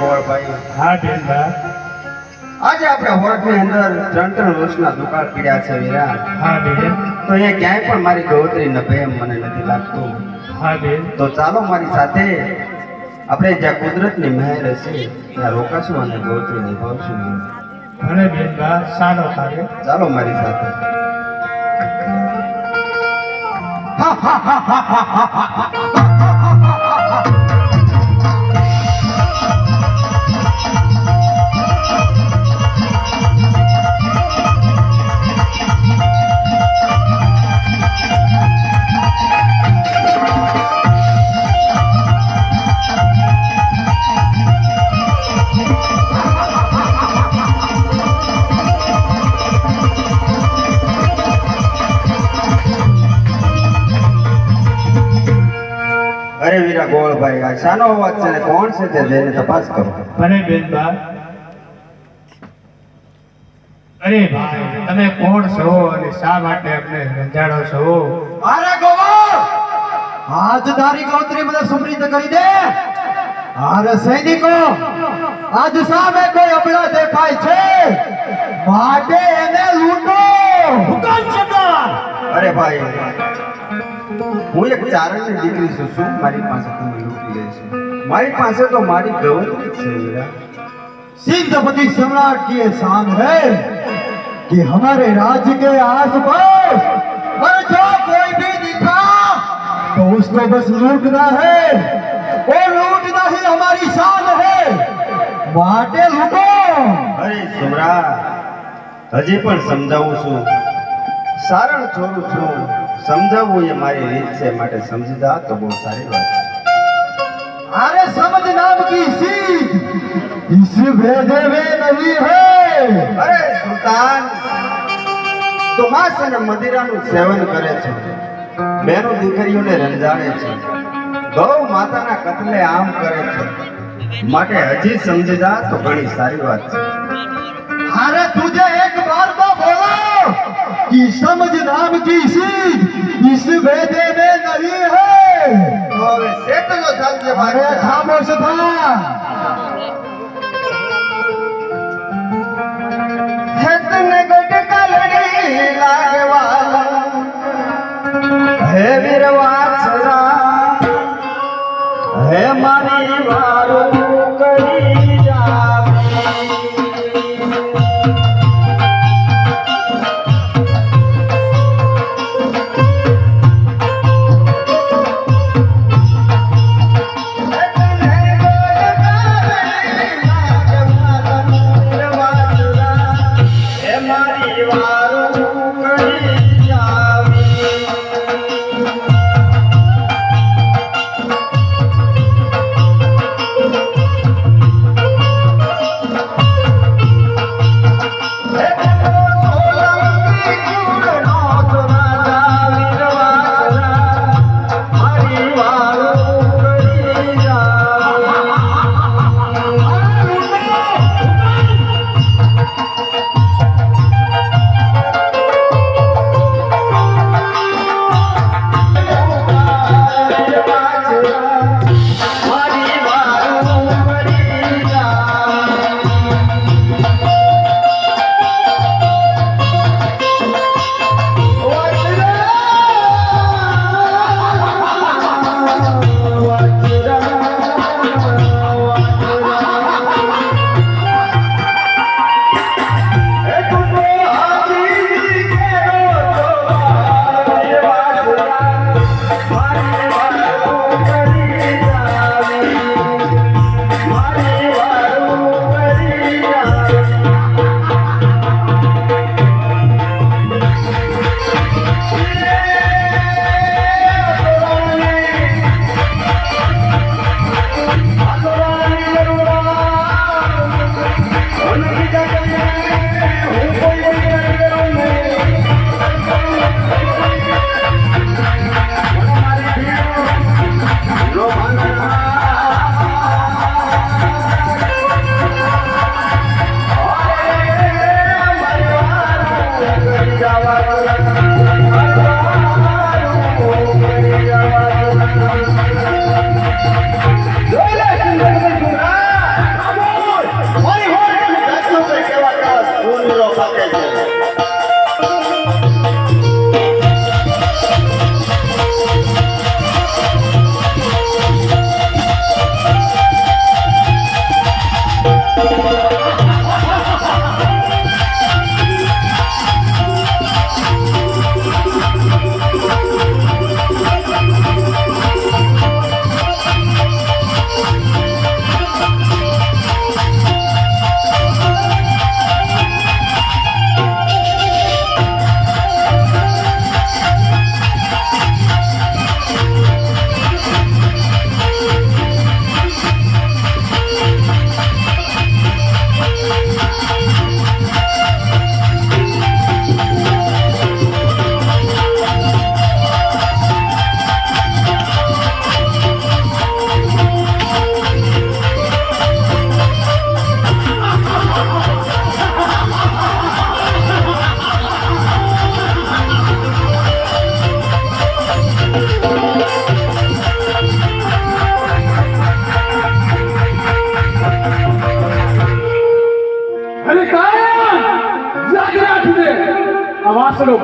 ગોળભાઈ. હા આજે આપણે હોટની અંદર ત્રણ ત્રણ વર્ષના દુકાળ પીડ્યા છે વીરા હા બેન. તો અહીંયા ક્યાંય પણ મારી ગવત્રી નભે એમ મને નથી લાગતું. હા બેન. તો ચાલો મારી સાથે આપણે જ્યાં કુદરતની મહેર હશે ત્યાં રોકાશું અને ગવત્રી નિભાવશું. ભલે બેનબા સારો થાય ચાલો મારી સાથે. અરે વીરા ગોળભાઈ આ શાનો અવાજ છે ને કોણ છે તે જઈને તપાસ કરો. ભલે બેનબા અરે ભાઈ તમે કોણ છો અને શા માટે અમને રંજાડો છો? અરે ગોવા આજ તારી ગૌત્રી મને સમૃદ્ધ કરી દે. અરે સૈનિકો આજ સામે કોઈ અબળા દેખાય છે? માટે એને લૂંટો. હુકમ સરદાર અરે ભાઈ હું એક ચારણની દીકરી છું શું મારી પાસે તમે લૂંટી લેશો મારી પાસે તો મારી ગવત્રી જ છે વીરા सिंधपति सम्राट की ये शान है कि हमारे राज्य के आसपास और जो कोई भी दिखा तो उसको बस लूटना है और लूटना ही हमारी शान है माटे लूटो અરે સમ્રાટ હજી પણ સમજાવું છું સારણ છોડું છું સમજાવવું એ મારી રીત છે માટે સમજી તો બહુ સારી વાત છે. અરે સમજ નામ કી સીધ? ઇસ ભેદે વે નહીં હે. અરે સુલતાન તુમાસ અને મદિરાનું સેવન કરે છે. બેનો દીકરીઓને રંજાડે છે. ગૌ માતાના કતલે આમ કરે છે. માટે હજી સમજી જા તો ઘણી સારી વાત છે. અરે તુજે એક બાર તો બોલો કી સમજ નામ કી સીધ? इस भेदे में नहीं है તો હવે સેટલો ચાલજે अरे બાદશાહ. खामोश था હે તને ગટકા લડી લાગવાલા હે વીરવાછરા હે મારી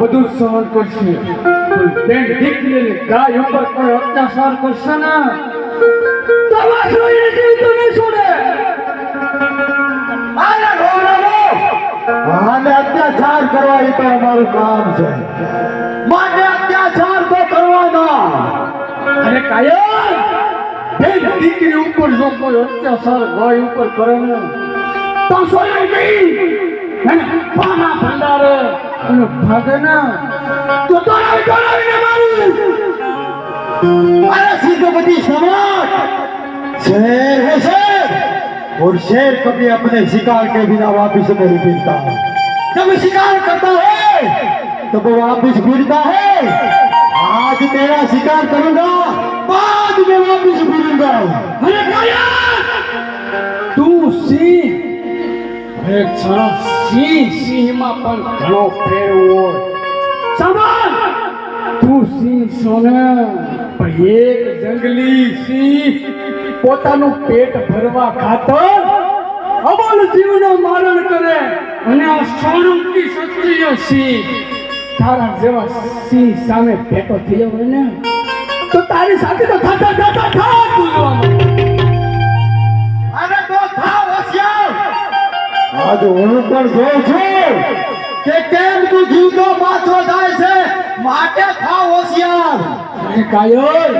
બધું સહન કરશે. બેન દીકરીને ગાય ઉપર કોઈ અત્યાચાર કરશે ને? તો વાસણો એને જીવતો નહીં છોડે? આના ગોરાનો આને અત્યાચાર કરવા એ તો અમારું કામ છે. માને અત્યાચાર તો કરવાનો. અરે કાયમ! બેન દીકરી ઉપર જો કોઈ અત્યાચાર ગાય ઉપર કરે ને તો સોય નહીં. એને પાના ભંડારે અને ભાગે ને તો દોડાવી દોડાવીને મારું अरे सिद्धपति सम्राट शेर है शेर और शेर कभी अपने शिकार के बिना वापिस नहीं फिरता जब शिकार करता है तब वो वापिस फिरता है आज तेरा शिकार करूंगा बाद में वापिस फिरूंगा અરે એક સિંહ, સિંહમાં પણ ઘણો ફેર હોય સમાન! તું સિંહ સોને પણ એક જંગલી સિંહ પોતાનું પેટ ભરવા ખાતર અમલ જીવનું મારણ કરે અને આ સોનમકી ક્ષત્રિય સિંહ તારા જેવા સિંહ સામે ભેટો થયો હોય ને, તો તારી સાથે તો થા થા થા તું જોવા અરે તો થા હોશિયાર! આજ હું પણ જોઉં છું કે કેમ તું જીવતો પાછો જાય છે? માટે થાવ હોશિયાર. અને કાયલ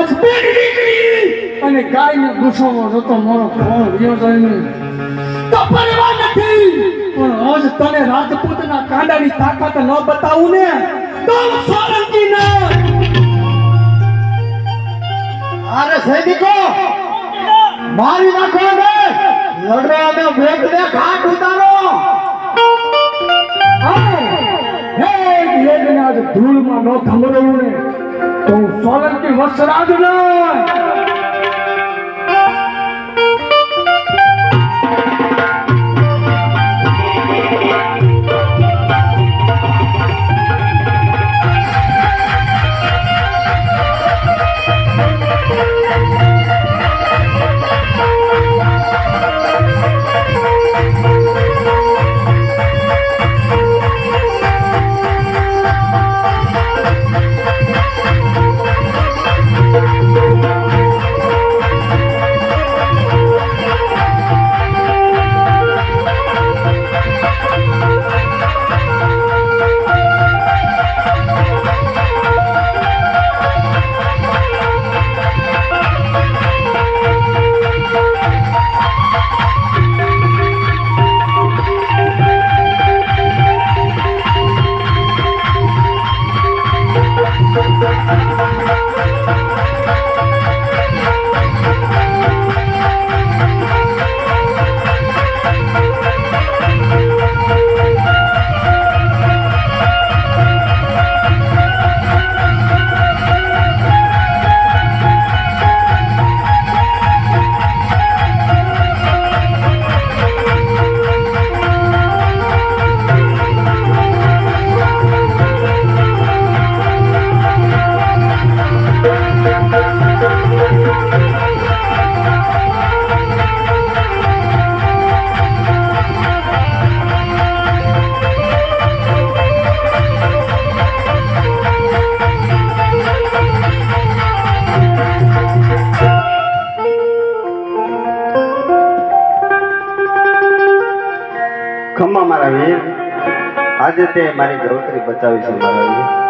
અજમેર નીકળી અને કાયને ગુસ્સામાં જતો મારો ફોન રહ્યો જઈને તપરવા નથી. પણ આજ તને રાજપૂતના કાંડાની તાકાત ન બતાવું ને તો સોલંકી ના. અરે સૈનિકો મારી નાખો ને લડો અને વેગને ઘાટ ઉતારો. હે યજ્ઞ ધૂળમાં ન થમરવું ને તો સોલંકી વત્સરાજ નહીં. આજે તે મારી ગૌત્રી બચાવી છે મારા